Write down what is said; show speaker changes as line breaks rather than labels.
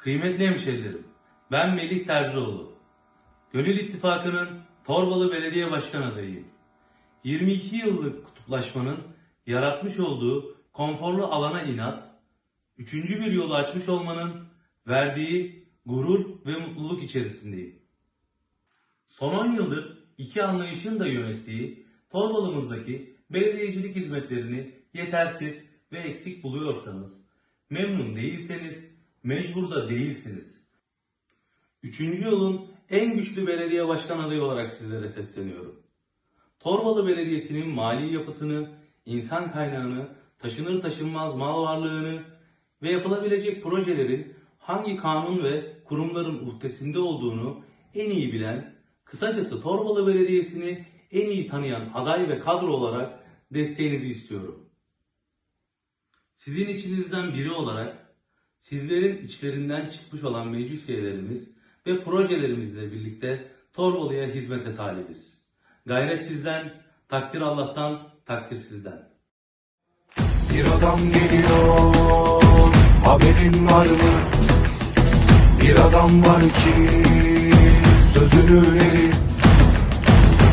Kıymetli hemşerilerim, ben Melih Terzioğlu. Gönül İttifakı'nın Torbalı Belediye Başkan adayıyım. 22 yıllık kutuplaşmanın yaratmış olduğu konforlu alana inat, üçüncü bir yolu açmış olmanın verdiği gurur ve mutluluk içerisindeyim. Son 10 yıldır iki anlayışın da yönettiği Torbalımızdaki belediyecilik hizmetlerini yetersiz ve eksik buluyorsanız, memnun değilseniz, mecbur da değilsiniz. Üçüncü yolun en güçlü belediye başkan adayı olarak sizlere sesleniyorum. Torbalı Belediyesi'nin mali yapısını, insan kaynağını, taşınır taşınmaz mal varlığını ve yapılabilecek projelerin hangi kanun ve kurumların uhdesinde olduğunu en iyi bilen, kısacası Torbalı Belediyesi'ni en iyi tanıyan aday ve kadro olarak desteğinizi istiyorum. Sizin içinizden biri olarak sizlerin içlerinden çıkmış olan meclis üyelerimiz ve projelerimizle birlikte Torbalı'ya hizmete talibiz. Gayret bizden, takdir Allah'tan, takdir sizden.
Bir adam geliyor haberin var mı? Bir adam var ki sözünü